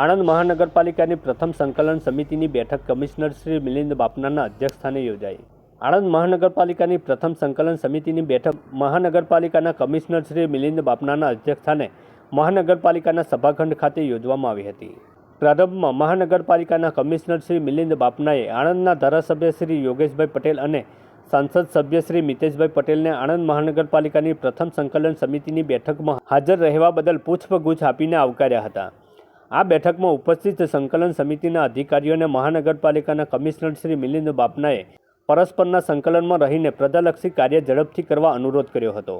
આણંદ મહાનગરપાલિકાની પ્રથમ સંકલન સમિતિની બેઠક કમિશનર શ્રી મિલિંદ બાપનાના અધ્યક્ષસ્થાને યોજાઈ. આણંદ મહાનગરપાલિકાની પ્રથમ સંકલન સમિતિની બેઠક મહાનગરપાલિકાના કમિશનર શ્રી મિલિંદ બાપનાના અધ્યક્ષસ્થાને મહાનગરપાલિકાના સભાખંડ ખાતે યોજવામાં આવી હતી. પ્રારંભમાં મહાનગરપાલિકાના કમિશનર શ્રી મિલિંદ બાપનાએ આણંદના ધારાસભ્ય શ્રી યોગેશભાઈ પટેલ અને સાંસદ સભ્ય શ્રી મિતેશભાઈ પટેલને આણંદ મહાનગરપાલિકાની પ્રથમ સંકલન સમિતિની બેઠકમાં હાજર રહેવા બદલ પૂછપગુછ આપીને આવકાર્યા હતા. આ બેઠકમાં ઉપસ્થિત સંકલન સમિતિના અધિકારીઓને મહાનગરપાલિકાના કમિશનર શ્રી મિલિંદ બાપનાએ પરસ્પરના સંકલનમાં રહીને પ્રજાલક્ષી કાર્ય ઝડપથી કરવા અનુરોધ કર્યો હતો.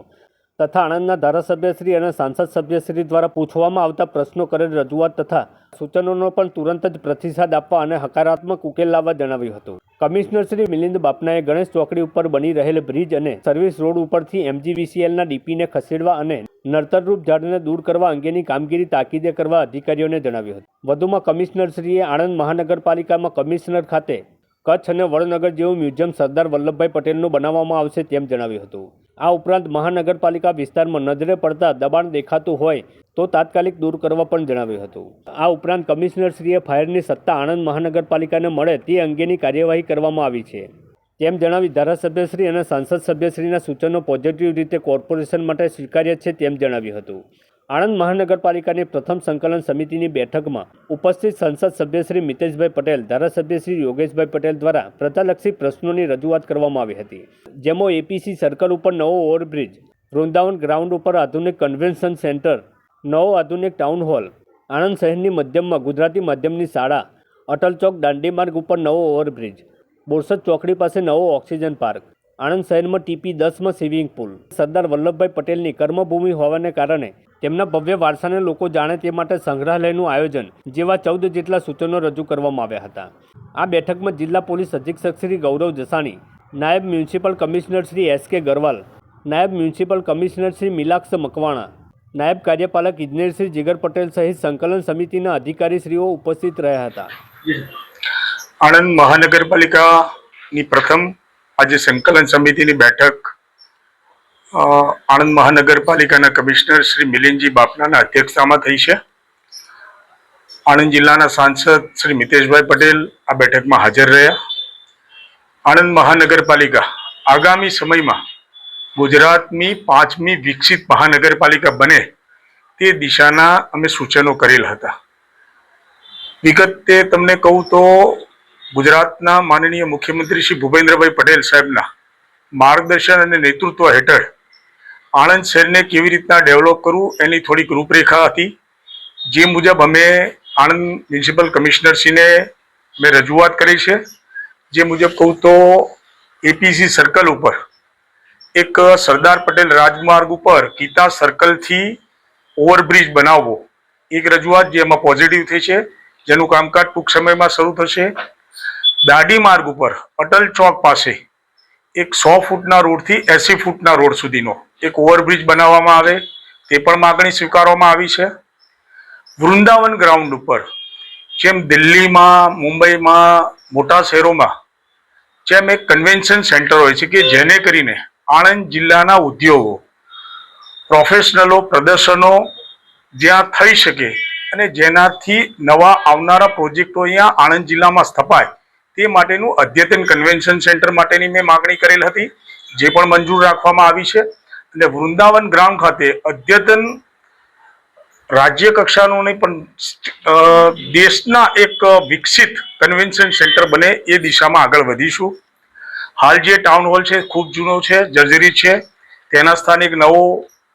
તથા આણંદના ધારાસભ્યશ્રી અને સાંસદ સભ્યશ્રી દ્વારા પૂછવામાં આવતા પ્રશ્નો કરેલ રજૂઆત તથા સૂચનોનો પણ તુરંત જ પ્રતિસાદ આપવા અને હકારાત્મક ઉકેલ લાવવા જણાવ્યું હતું. કમિશનર શ્રી મિલિંદ બાપનાએ ગણેશ ચોકડી ઉપર બની રહેલ બ્રિજ અને સર્વિસ રોડ ઉપરથી એમજીવીસીએલના ડીપીને ખસેડવા અને નડતરરૂપ ઝાડને દૂર કરવા અંગેની કામગીરી તાકીદે કરવા અધિકારીઓને જણાવ્યું હતું. વધુમાં કમિશનરશ્રીએ આણંદ મહાનગરપાલિકામાં કમિશનર ખાતે કચ્છ અને વડનગર જેવું મ્યુઝિયમ સરદાર વલ્લભભાઈ પટેલનું બનાવવામાં આવશે તેમ જણાવ્યું હતું. આ ઉપરાંત મહાનગરપાલિકા વિસ્તારમાં નજરે પડતા દબાણ દેખાતું હોય તો તાત્કાલિક દૂર કરવા પણ જણાવ્યું હતું. આ ઉપરાંત કમિશનરશ્રીએ ફાયરની સત્તા આણંદ મહાનગરપાલિકાને મળે તે અંગેની કાર્યવાહી કરવામાં આવી છે. તેમ જણાવી ધારાસભ્યશ્રી અને સાંસદ સભ્યશ્રીના સૂચનો પોઝિટિવ રીતે કોર્પોરેશન માટે સ્વીકાર્ય છે તેમ જણાવ્યું હતું. આણંદ મહાનગરપાલિકાની પ્રથમ સંકલન સમિતિની બેઠકમાં ઉપસ્થિત સંસદ સભ્ય શ્રી મિતેશભાઈ પટેલ, ધારાસભ્ય શ્રી યોગેશભાઈ પટેલ દ્વારા પ્રજાલક્ષી પ્રશ્નોની રજૂઆત કરવામાં આવી હતી, જેમાં એપીસી સર્કલ ઉપર નવો ઓવરબ્રિજ, વૃંદાવન ગ્રાઉન્ડ ઉપર આધુનિક કન્વેન્શન સેન્ટર, નવો આધુનિક ટાઉન હોલ, આણંદ શહેરની મધ્યમમાં ગુજરાતી માધ્યમની શાળા અટલ ચોક દાંડી માર્ગ ઉપર નવો ઓવરબ્રિજ, બોરસદ ચોકડી પાસે નવો ઓક્સિજન પાર્ક આણંદ શહેરમાં ટીપી દસમાં સ્વિમિંગ પુલ સરદાર વલ્લભભાઈ પટેલની કર્મભૂમિ હોવાને કારણે તેમના ભવ્ય વારસાને લોકો જાણે તે માટે સંગ્રહાલયનું આયોજન જેવા ચૌદ જેટલા સૂચનો રજૂ કરવામાં આવ્યા હતા. આ બેઠકમાં જિલ્લા પોલીસ અધિક્ષક શ્રી ગૌરવ જસાણી, નાયબ municipal commissioner Shri S K Garwal, નાયબ મ્યુનિસિપલ કમિશનર શ્રી મિલાક્ષ મકવાણા, નાયબ કાર્યપાલક ઇજનેર શ્રી જીગર પટેલ સહિત સંકલન સમિતિના અધિકારીશ્રીઓ ઉપસ્થિત રહ્યા હતા. આણંદ મહાનગરપાલિકાની પ્રથમ આજે સંકલન સમિતિની બેઠક આણંદ મહાનગરપાલિકાના કમિશનર શ્રી મિલિંદજી બાપનાના અધ્યક્ષતામાં થઈ છે. આણંદ જિલ્લાના સાંસદ શ્રી મિતેશભાઈ પટેલ આ બેઠકમાં હાજર રહ્યા. આણંદ મહાનગરપાલિકા આગામી સમયમાં ગુજરાતની પાંચમી વિકસિત મહાનગરપાલિકા બને તે દિશાના અમે સૂચનો કરેલ હતા. વિગતે તમને કહું તો ગુજરાતના માનનીય મુખ્યમંત્રી શ્રી ભૂપેન્દ્રભાઈ પટેલ સાહેબના માર્ગદર્શન અને નેતૃત્વ હેઠળ આણંદ શહેરને કેવી રીતના ડેવલપ કરવું એની થોડીક રૂપરેખા હતી. જે મુજબ અમે આણંદ મ્યુનિસિપલ કમિશનરશ્રીને મેં રજૂઆત કરી છે. જે મુજબ કહું તો એપીસી સર્કલ ઉપર એક સરદાર પટેલ રાજમાર્ગ ઉપર ગીતા સર્કલથી ઓવરબ્રિજ બનાવવો. એક રજૂઆત જે એમાં પોઝિટિવ થઈ છે. જેનું કામકાજ ટૂંક સમયમાં શરૂ થશે. દાંડી માર્ગ ઉપર અટલ ચોક પાસે એક સો ફૂટના રોડથી એસી ફૂટના રોડ સુધીનો એક ઓવરબ્રિજ બનાવવામાં આવે, તે પણ માગણી સ્વીકારવામાં આવી છે. વૃંદાવન ગ્રાઉન્ડ ઉપર, જેમ દિલ્હીમાં, મુંબઈમાં, મોટા શહેરોમાં, જેમ એક કન્વેન્શન સેન્ટર હોય છે કે જેને કરીને આણંદ જિલ્લાના ઉદ્યોગો, પ્રોફેશનલો, પ્રદર્શનો જ્યાં થઈ શકે અને જેનાથી નવા આવનારા પ્રોજેક્ટો અહીંયા આણંદ જિલ્લામાં સ્થપાય તે માટેનું અદ્યતન કન્વેન્શન સેન્ટર માટેની મેં માગણી કરેલ હતી, જે પણ મંજૂર રાખવામાં આવી છે. અને વૃંદાવન ગ્રામ ખાતે અદ્યતન રાજ્ય કક્ષાનું નહીં પણ દેશના એક વિકસિત કન્વેન્શન સેન્ટર બને એ દિશામાં આગળ વધીશું. હાલ જે ટાઉન હોલ છે, ખૂબ જૂનો છે જર્જરી છે, તેના સ્થાને એક નવો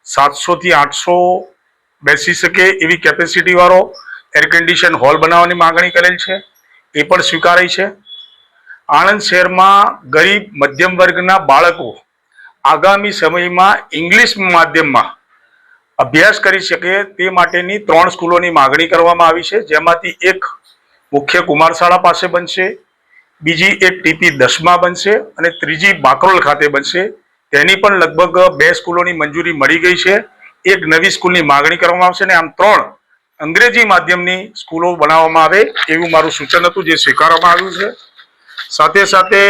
સાતસોથી આઠસો બેસી શકે એવી કેપેસિટીવાળો એર કન્ડિશન હોલ બનાવવાની માગણી કરેલ છે. એ પણ સ્વીકારાય છે. આણંદ શહેરમાં ગરીબ મધ્યમ વર્ગના બાળકો આગામી સમયમાં ઇંગ્લિશ માધ્યમમાં અભ્યાસ કરી શકે તે માટેની ત્રણ સ્કૂલોની માગણી કરવામાં આવી છે. જેમાંથી એક મુખ્ય કુમાર શાળા પાસે બનશે, બીજી એક ટીપી દસમાં બનશે અને ત્રીજી બાકરોલ ખાતે બનશે. તેની પણ લગભગ બે સ્કૂલોની મંજૂરી મળી ગઈ છે. એક નવી સ્કૂલની માગણી કરવામાં આવશે અને આમ ત્રણ અંગ્રેજી માધ્યમની સ્કૂલો બનાવવામાં આવે એવું મારું સૂચન હતું, જે સ્વીકારવામાં આવ્યું છે. સાથે સાથે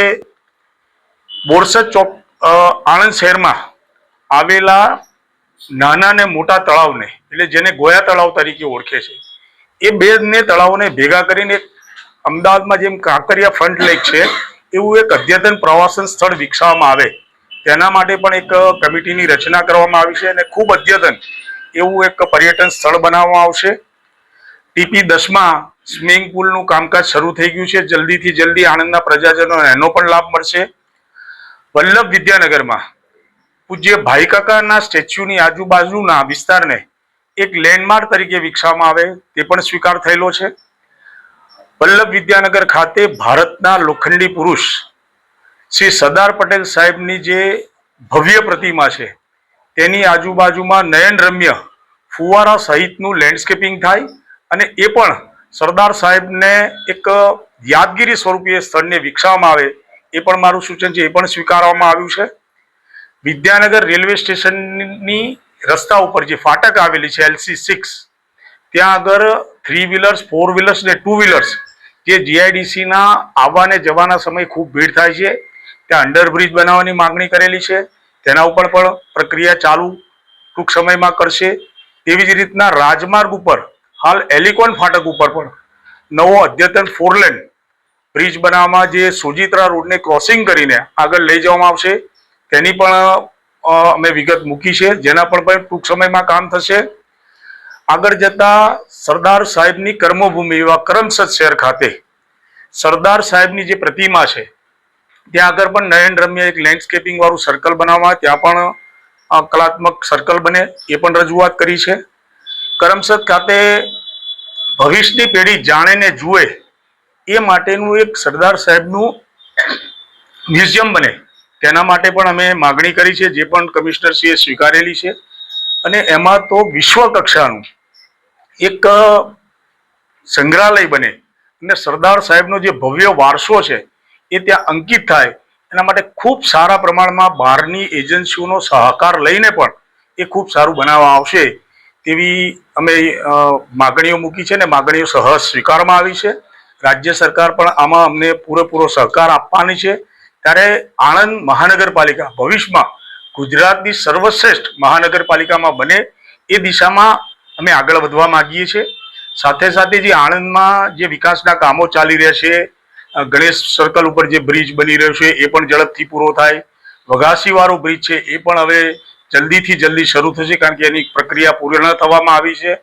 બોરસદ ચોક આણંદ શહેરમાં આવેલા નાના ને મોટા તળાવને, એટલે જેને ગોયા તળાવ તરીકે ઓળખે છે, એ બેને તળાવોને ભેગા કરીને અમદાવાદમાં જેમ કાંકરિયા ફ્રન્ટ લેક છે, એવું એક અદ્યતન પ્રવાસન સ્થળ વિકસાવવામાં આવે. તેના માટે પણ એક કમિટીની રચના કરવામાં આવી છે અને ખૂબ અદ્યતન એવું એક પર્યટન સ્થળ બનાવવામાં આવશે. ટીપી દસમાં સ્વિમિંગ પુલનું કામકાજ શરૂ થઈ ગયું છે. જલ્દીથી જલ્દી આણંદના પ્રજાજનો એનો પણ લાભ મળશે. વલ્લભ વિદ્યાનગરમાં પૂજ્ય ભાઈકાકાના સ્ટેચ્યુની આજુબાજુના વિસ્તારને એક લેન્ડમાર્ક તરીકે વિકસાવવામાં આવે તે પણ સ્વીકાર થયેલો છે. વલ્લભ વિદ્યાનગર ખાતે ભારતના લોખંડી પુરુષ શ્રી સરદાર પટેલ સાહેબની જે ભવ્ય પ્રતિમા છે, તેની આજુબાજુમાં નયનરમ્ય ફુવારા સહિતનું લેન્ડસ્કેપિંગ થાય અને એ પણ સરદાર સાહેબને એક યાદગીરી સ્વરૂપે સ્થળને વિકસાવવામાં આવે, એ પણ મારું સૂચન છે, એ પણ સ્વીકારવામાં આવ્યું છે. વિદ્યાનગર રેલવે સ્ટેશનની રસ્તા ઉપર જે ફાટક આવેલી છે, એલસી સિક્સ, ત્યાં આગળ થ્રી વ્હીલર્સ, ફોર વ્હીલર્સ ને ટુ વ્હીલર્સ જે જીઆઈડીસીના આવવાને જવાના સમયે ખૂબ ભીડ થાય છે. ત્યાં અંડરબ્રિજ બનાવવાની માંગણી કરેલી છે. તેના ઉપર પણ પ્રક્રિયા ચાલુ ટૂંક સમયમાં કરશે. તેવી જ રીતના રાજમાર્ગ ઉપર હાલ એલિકોન ફાટક ઉપર પણ નવો અદ્યતન ફોરલેન બ્રિજ બનાવવામાં જે સુજિત્રા રોડને ક્રોસિંગ કરીને આગળ લઈ જવામાં આવશે. તેની પણ અમે વિગત મૂકી છે. જેના પણ ટૂંક સમયમાં કામ થશે. આગળ જતા સરદાર સાહેબની કર્મભૂમિ એવા કરમસદ શહેર ખાતે સરદાર સાહેબની જે પ્રતિમા છે, ત્યાં આગળ પણ નયન રમ્ય એક લેન્ડસ્કેપિંગ વાળું સર્કલ બનાવવા ત્યાં પણ કલાત્મક સર્કલ બને. એ પણ રજૂઆત કરી છે. કરમસદ ખાતે ભવિષ્યની પેઢી જાણે ને જુએ એ માટેનું એક સરદાર સાહેબનું મ્યુઝિયમ બને. તેના માટે પણ અમે માગણી કરી છે, જે પણ કમિશનરશ્રીએ સ્વીકારેલી છે. અને એમાં તો વિશ્વ કક્ષાનું એક સંગ્રહાલય બને અને સરદાર સાહેબનો જે ભવ્ય વારસો છે એ ત્યાં અંકિત થાય. એના માટે ખૂબ સારા પ્રમાણમાં બહારની એજન્સીઓનો સહકાર લઈને પણ એ ખૂબ સારું બનાવવા આવશે. તેવી અમે માગણીઓ મૂકી છે ને માગણીઓ સહજ સ્વીકારવામાં આવી છે. રાજ્ય સરકાર પણ આમાં અમને પૂરેપૂરો સહકાર આપવાની છે. ત્યારે આણંદ મહાનગરપાલિકા ભવિષ્યમાં ગુજરાતની સર્વશ્રેષ્ઠ મહાનગરપાલિકામાં બને એ દિશામાં અમે આગળ વધવા માગીએ છીએ. સાથે સાથે જે આણંદમાં જે વિકાસના કામો ચાલી રહ્યા છે ગણેશ સર્કલ ઉપર જે બ્રિજ બની રહ્યો છે, એ પણ ઝડપથી પૂરો થાય. વઘાસીવાળો બ્રિજ છે, એ પણ હવે જલ્દીથી જલ્દી શરૂ થશે કારણ કે એની પ્રક્રિયા પૂર્ણ થવામાં આવી છે.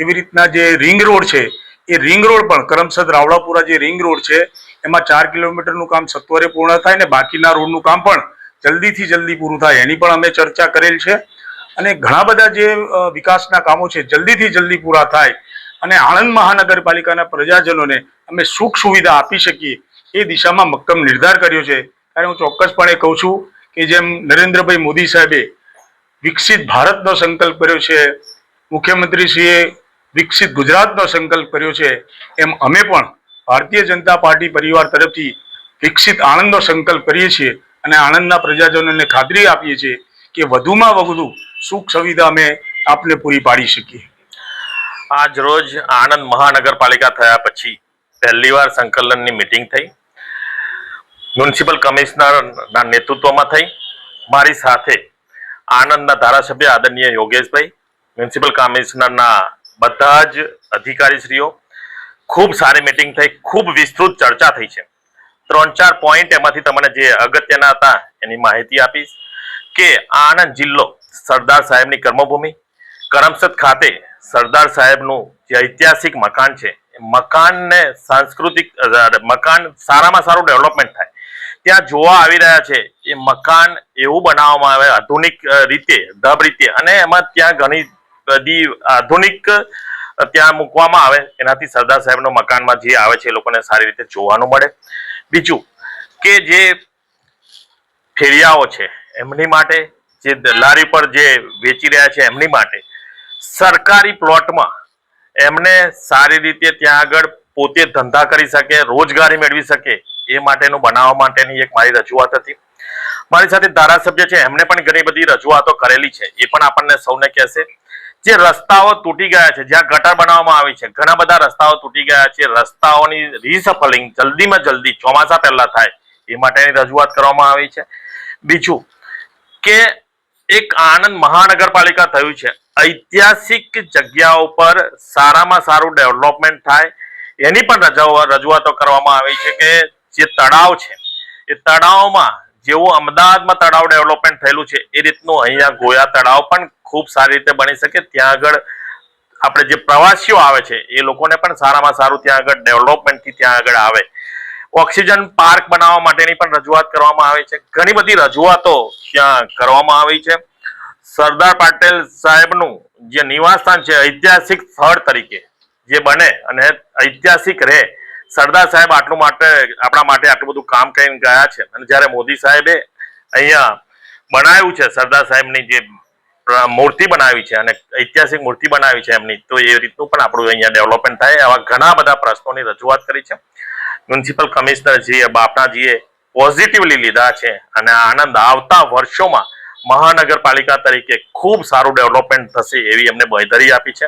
એવી રીતના જે રિંગ રોડ છે, એ રિંગ રોડ પણ કરમસદ રાવળાપુરા જે રિંગ રોડ છે, એમાં ચાર કિલોમીટરનું કામ સત્વરે પૂર્ણ થાય ને બાકીના રોડનું કામ પણ જલ્દીથી જલ્દી પૂરું થાય. એની પણ અમે ચર્ચા કરેલ છે. અને ઘણા બધા જે વિકાસના કામો છે, જલ્દીથી જલ્દી પૂરા થાય અને આણંદ મહાનગરપાલિકાના પ્રજાજનોને અમે સુખ સુવિધા આપી શકીએ એ દિશામાં મક્કમ નિર્ધાર કર્યો છે. ત્યારે હું ચોક્કસપણે કહું છું કે જેમ નરેન્દ્રભાઈ મોદી સાહેબે વિકસિત ભારતનો સંકલ્પ કર્યો છે. મુખ્યમંત્રીશ્રીએ વિકસિત ગુજરાતનો સંકલ્પ કર્યો છે. એમ અમે પણ ભારતીય જનતા પાર્ટી પરિવાર તરફથી વિકસિત આણંદનો સંકલ્પ કરીએ છીએ અને આણંદના પ્રજાજનોને ખાતરી આપીએ છીએ કે વધુમાં વધુ સુખ સુવિધા અમે આપને પૂરી પાડી શકીએ. આજ રોજ આણંદ મહાનગરપાલિકા થયા પછી પહેલીવાર સંકલનની મિટિંગ થઈ. મ્યુનિસિપલ કમિશનરના નેતૃત્વમાં થઈ. મારી સાથે આણંદના ધારાસભ્ય આદરણીય યોગેશભાઈ, મ્યુનિસિપલ કમિશનરના બધા જ અધિકારીશ્રીઓ, ખૂબ સારી મિટિંગ થઈ, ખૂબ વિસ્તૃત ચર્ચા થઈ છે. ત્રણ ચાર પોઈન્ટ એમાંથી તમને જે અગત્યના હતા એની માહિતી આપીશ કે આણંદ જિલ્લો સરદાર સાહેબની કર્મભૂમિ, કરમસદ ખાતે સરદાર સાહેબનું જે ઐતિહાસિક મકાન છે મકાનને સાંસ્કૃતિક મકાન સારામાં સારું ડેવલપમેન્ટ થાય. ત્યાં જોવા આવી રહ્યા છે. એ મકાન એવું બનાવવામાં આવે, આધુનિક રીતે, ઢબ રીતે. અને એમાં ત્યાં ઘણી બધી આધુનિક ત્યાં મૂકવામાં આવે. એનાથી સરદાર સાહેબનો મકાનમાં જે આવે છે એ લોકોને સારી રીતે જોવાનું મળે. બીજું કે જે ફેરિયાઓ છે, એમની માટે જે લારી પર જે વેચી રહ્યા છે, એમની માટે સરકારી પ્લોટમાં એમને સારી રીતે ત્યાં આગળ પોતે ધંધા કરી શકે, રોજગારી મેળવી શકે. એ માટેનું, બનાવવા માટેની એક મારી રજૂઆત હતી. મારી સાથે ધારાસભ્ય છે, એમણે પણ ઘણી બધી રજૂઆતો કરેલી છે, એ પણ આપણને સૌને કહેશે. જે રસ્તાઓ તૂટી ગયા છે, જ્યાં ગટર બનાવવામાં આવી છે, ઘણા બધા રસ્તાઓ તૂટી ગયા છે, રસ્તાઓની રીસફલિંગ જલ્દીમાં જલ્દી, ચોમાસા પહેલા થાય, એ માટેની રજૂઆત કરવામાં આવી છે. બીજું કે એક આણંદ મહાનગરપાલિકા થયું છે, ઐતિહાસિક જગ્યાઓ પર સારામાં સારું ડેવલપમેન્ટ થાય, એની પણ રજૂઆતો કરવામાં આવી છે કે જે તળાવ છે, એ તળાવમાં જેવું અમદાવાદમાં તળાવ ડેવલપમેન્ટ થયેલું છે, એ રીતનું અહીંયા ગોયા તળાવ પણ ખૂબ સારી રીતે બની શકે. ત્યાં આગળ આપણે જે પ્રવાસીઓ આવે છે, એ લોકોને પણ સારામાં સારું ત્યાં આગળ ડેવલપમેન્ટથી ત્યાં આગળ આવે. ઓક્સિજન પાર્ક બનાવવા માટેની પણ રજૂઆત કરવામાં આવી છે. ઘણી બધી રજૂઆતો ત્યાં કરવામાં આવી છે. સરદાર પટેલ સાહેબનું જે નિવાસસ્થાન છે, ઐતિહાસિક સ્થળ તરીકે જે બને અને ઐતિહાસિક રહે સરદાર સાહેબ આટલું માટે, આપણા માટે આટલું બધું કામ કરીને ગયા છે. અને જ્યારે મોદી સાહેબે અહીંયા બનાવ્યું છે, સરદાર સાહેબની જે મૂર્તિ બનાવી છે અને ઐતિહાસિક મૂર્તિ બનાવી છે એમની, તો એ રીતનું પણ આપણું અહીંયા ડેવલપમેન્ટ થાય. આવા ઘણા બધા પ્રશ્નોની રજૂઆત કરી છે. મ્યુનિસિપલ કમિશનરજીએ બાપનાજીએ પોઝિટિવલી લીધા છે અને આનંદ આવતા વર્ષોમાં મહાનગરપાલિકા તરીકે ખૂબ સારું ડેવલપમેન્ટ થશે એવી એમને બાંયધરી આપી છે.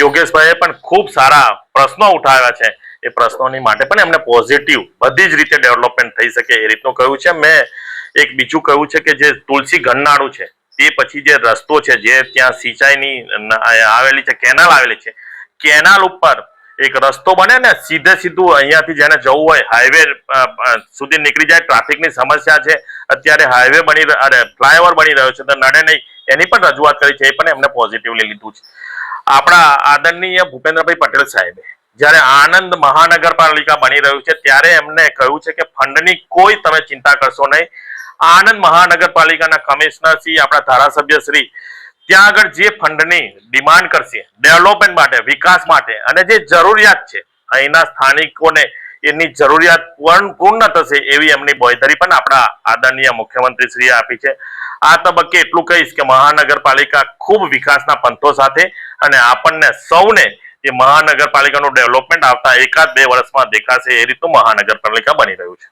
યોગેશભાઈએ પણ ખૂબ સારા પ્રશ્નો ઉઠાવ્યા છે. એ પ્રશ્નોની માટે પણ એમને પોઝિટિવ બધી જ રીતે ડેવલપમેન્ટ થઈ શકે. એ રીતનું કહ્યું છે. મેં એક બીજું કહ્યું છે કે જે તુલસી ગન્નાળું છે તે પછી જે રસ્તો છે, જે ત્યાં સિંચાઈની આવેલી છે, કેનાલ આવેલી છે, કેનાલ ઉપર એક રસ્તો બને ને સીધે સીધું અહીંયાથી જેને જવું હોય હાઈવે સુધી નીકળી જાય. ટ્રાફિકની સમસ્યા છે. અત્યારે હાઈવે બની અરે ફ્લાયઓવર બની રહ્યો છે. તો નડે નહીં. એની પણ રજૂઆત કરી છે. એ પણ એમને પોઝિટિવલી લીધું છે. આપણા આદરણીય ભૂપેન્દ્રભાઈ પટેલ સાહેબે જ્યારે આનંદ મહાનગરપાલિકા બની રહ્યું છે, ત્યારે એમને કહ્યું છે કે ફંડની કોઈ તમે ચિંતા કરશો નહીં. આનંદ મહાનગરપાલિકાના કમિશનર શ્રી, આપણા ધારાસભ્ય શ્રી, ત્યાં આગળ જે ફંડની ડિમાન્ડ કરશે, ડેવલપમેન્ટ માટે, વિકાસ માટે અને જે જરૂરિયાત છે, અહીંના સ્થાનિકોને એની જરૂરિયાત પૂર્ણ થશે એવી એમની બોયધરી પણ આપણા આદરણીય મુખ્યમંત્રી શ્રીએ આપી છે. આ તબક્કે એટલું કહીશ કે મહાનગરપાલિકા ખૂબ વિકાસના પંથો સાથે અને આપણને સૌને જે મહાનગરપાલિકાનું ડેવલપમેન્ટ આવતા એકાદ બે વર્ષમાં દેખાશે એ રીતનું મહાનગરપાલિકા બની રહ્યું છે.